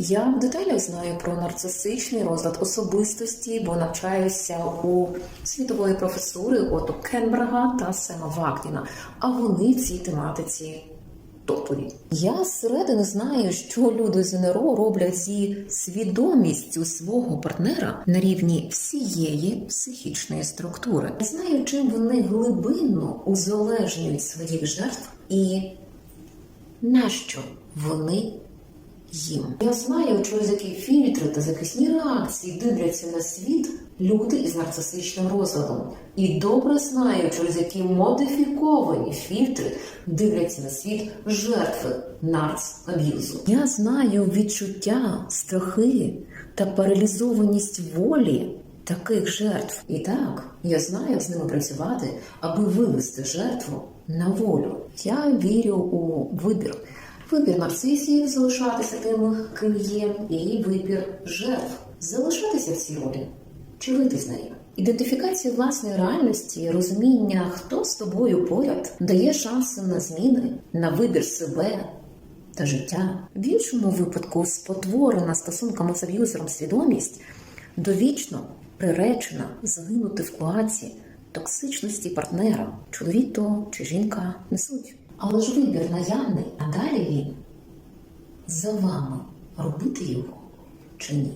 Я в деталях знаю про нарцисичний розлад особистості, бо навчаюся у світової професури Ото Кенберга та Сема Вагдіна, а вони в цій тематиці топові. Я зсередини знаю, що люди з НРО роблять зі свідомістю свого партнера на рівні всієї психічної структури. Знаю, чим вони глибинно узалежнюють своїх жертв і нащо вони їм. Я знаю, через які фільтри та захисні реакції дивляться на світ люди із нарцисичним розладом. І добре знаю, через які модифіковані фільтри дивляться на світ жертви нарцаб'юзу. Я знаю відчуття, страхи та паралізованість волі. Таких жертв. І так, я знаю, з ними працювати, аби вивести жертву на волю. Я вірю у вибір. Вибір нарцисів залишатися тим, ким є, і вибір жертв залишатися в цій ролі чи вийти з неї. Ідентифікація власної реальності, розуміння, хто з тобою поряд, дає шанси на зміни, на вибір себе та життя. В іншому випадку спотворена стосунками з аб'юзером свідомість довічно приречена загинути в клаці токсичності партнера, чоловік чи жінка не суть. Але ж вибір наявний, а далі він за вами робити його чи ні.